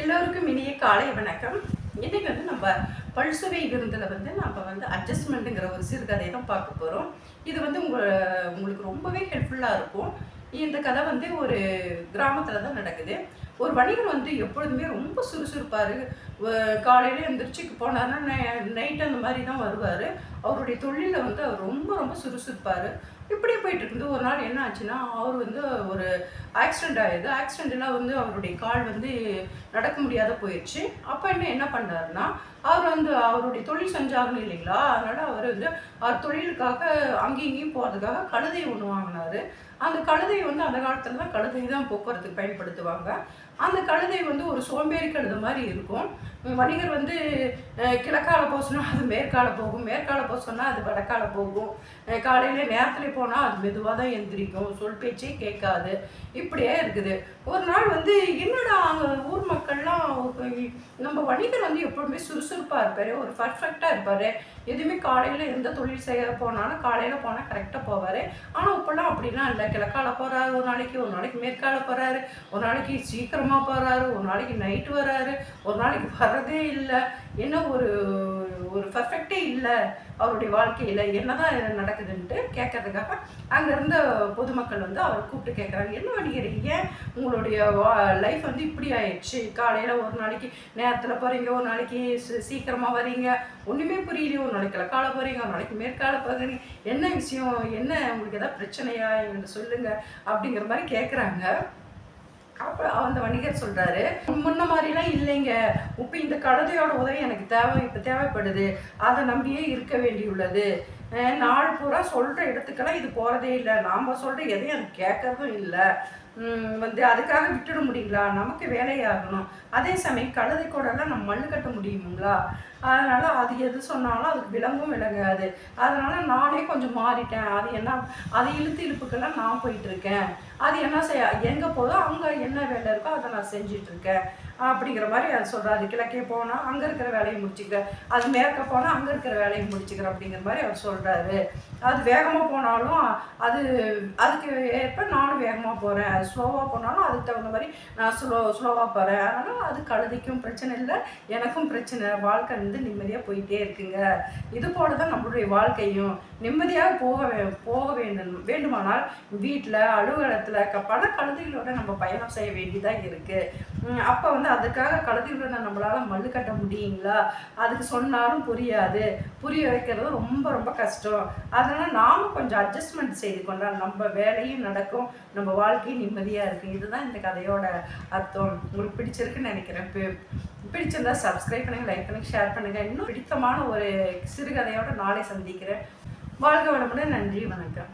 எல்லோருக்கும் இனிய காலை வணக்கம். இன்னைக்கு வந்து நம்ம பல்சுவை விருந்தில் வந்து நம்ம வந்து அட்ஜஸ்ட்மெண்ட்டுங்கிற ஒரு சிறுகதையை தான் பார்க்க போகிறோம் இது வந்து உங்க உங்களுக்கு ரொம்பவே ஹெல்ப்ஃபுல்லாக இருக்கும். இந்த கதை வந்து ஒரு கிராமத்தில் தான் நடக்குது. ஒரு வணிகர் வந்து எப்பொழுதுமே ரொம்ப சுறுசுறுப்பார். காலையில் எந்திரிச்சு போனார்னா நைட் அந்த மாதிரி தான் வருவார். அவருடைய தொழிலில் வந்து அவர் ரொம்ப ரொம்ப சுறுசுறுப்பார். இப்படியே போயிட்டு இருக்குது. ஒரு நாள் என்ன ஆச்சுன்னா அவர் வந்து ஒரு ஆக்சிடெண்ட் ஆயிடுது. ஆக்சிடெண்ட்லாம் வந்து அவருடைய கால் வந்து நடக்க முடியாத போயிடுச்சு அப்போ என்ன என்ன பண்ணாருன்னா அவர் வந்து அவருடைய தொழில் செஞ்சாகணும் இல்லைங்களா? அதனால் அவர் வந்து அவர் தொழிலுக்காக அங்கேயும் இங்கேயும் போகிறதுக்காக கழுதை ஒன்று வாங்கினாரு. அந்த கழுதை வந்து அந்த காலத்தில் தான் கழுதை தான் போக்குவரத்துக்கு பயன்படுத்துவாங்க. அந்த கழுதை வந்து ஒரு சோம்பேறி கழுதை மாதிரி இருக்கும். வணிகர் வந்து கிழக்கால போச்சுன்னா அது மேற்கால போகும். மேற்கால அப்போ சொன்னால் அது வடக்கால போகும். காலையில் நேரத்தில் போனால் அது மெதுவாக தான் எந்திரிக்கும். சொல் பேச்சே கேட்காது. இப்படியே இருக்குது. ஒரு நாள் வந்து என்னடா அங்கே ஊர் மக்கள்லாம் நம்ம வணிகர் வந்து எப்பொழுதுமே சுறுசுறுப்பாக இருப்பார். ஒரு பர்ஃபெக்டாக இருப்பார். எதுவுமே காலையில் எந்த தொழில் செய்ய போனாலும் காலையில் போனால் கரெக்டாக போவார். ஆனால் இப்போல்லாம் அப்படிலாம் இல்லை. கிழக்கால போகிறாரு ஒரு நாளைக்கு ஒரு நாளைக்கு மேற்கால போகிறாரு ஒரு நாளைக்கு சீக்கிரமாக போகிறாரு ஒரு நாளைக்கு நைட்டு வராரு. ஒரு நாளைக்கு வர்றதே இல்லை. என்ன ஒரு ஒரு பர்ஃபெக்டே இல்லை அவருடைய வாழ்க்கையில் என்னதான் நடக்குதுன்ட்டு கேட்கறதுக்காக அங்கேருந்த பொதுமக்கள் வந்து அவரை கூப்பிட்டு கேட்குறாங்க என்ன வணிகர் ஏன் உங்களுடைய லைஃப் வந்து இப்படி ஆயிடுச்சு? காலையில் ஒரு நாளைக்கு நேரத்தில் போகிறீங்க ஒரு நாளைக்கு சீ- வரீங்க ஒன்றுமே புரியலையே ஒரு நாளைக்கு கிழக்கால போகிறீங்க ஒரு நாளைக்கு மேற்கால போகிறீங்க என்ன விஷயம்? என்ன உங்களுக்கு எதாவது பிரச்சனையா? எங்களுக்கு சொல்லுங்க. அப்படிங்கிற மாதிரி கேட்குறாங்க அப்போ அந்த வணிகர் சொல்றாரு முன்ன மாதிரிலாம் இல்லைங்க. இப்போ இந்த கழுதையோட உதவி எனக்கு தேவை இப்போ தேவைப்படுது. அதை நம்பியே இருக்க வேண்டியுள்ளது. நாள் பூரா சொல்கிற இடத்துக்கெல்லாம் இது போகிறதே இல்லை. நாம் சொல்கிற எதையும் அது கேட்கறதும் இல்லை. வந்து அதுக்காக விட்டுட முடியுங்களா? நமக்கு வேலையாகணும். அதே சமயம் கழுதை கூடலாம் நம்ம மண்ணு கட்ட முடியுங்களா? அதனால் அது எது சொன்னாலும் அதுக்கு விளங்கும் விளங்காது அதனால் நானே கொஞ்சம் மாறிட்டேன். அது என்ன அது இழுத்து இழுப்புக்கெல்லாம் நான் போயிட்டுருக்கேன் அது என்ன செய்ய எங்கே போதோ அங்கே என்ன வேலை இருக்கோ அதை நான் செஞ்சிட்ருக்கேன் அப்படிங்கிற மாதிரி அது சொல்கிறாரு கிழக்கே போனால் அங்கே இருக்கிற வேலையை முடிச்சுக்கிற. அது மேற்க போனால் அங்கே இருக்கிற வேலையை முடிச்சுக்கிற அப்படிங்கிற மாதிரி அவர் சொல்கிறாரு அது வேகமாக போனாலும் அது அதுக்கு ஏற்ப நானும் வேகமாக போகிறேன் அது ஸ்லோவாக போனாலும் அதுக்கு தகுந்த மாதிரி நான் ஸ்லோ ஸ்லோவாக போகிறேன் அதனால் அது கழுதைக்கும் பிரச்சனை இல்லை. எனக்கும் பிரச்சனை. வாழ்க்கை வந்து நிம்மதியாக போயிட்டே இருக்குங்க. இது போல தான் நம்மளுடைய வாழ்க்கையும். நிம்மதியாக போக வே- போக வேண்டும் வேண்டுமானால் வீட்டில் அலுவலகத்தில் க பல கழுதைகளோட நம்ம பயணம் செய்ய வேண்டியதாக இருக்குது அப்போ வந்து அதுக்காக கழுதைகளோட நம்மளால் மல்லு கட்ட முடியுங்களா? அதுக்கு சொன்னாலும் புரியாது. புரிய வைக்கிறது ரொம்ப ரொம்ப கஷ்டம். அதனால் நாமும் கொஞ்சம் அட்ஜஸ்ட்மெண்ட் செய்து கொண்டால் நம்ம வேலையும் நடக்கும் நம்ம வாழ்க்கையும் நிம்மதியாக இருக்குது இதுதான் இந்த கதையோட அர்த்தம். உங்களுக்கு பிடிச்சிருக்குன்னு நினைக்கிறேன். பிடிச்சிருந்தா சப்ஸ்கிரைப் பண்ணுங்க லைக் பண்ணுங்க ஷேர் பண்ணுங்க. இன்னும் பிடித்தமான ஒரு சிறுகதையோட நாளை சந்திக்கிறேன். வாழ்க வளமுடன் நன்றி வணக்கம்.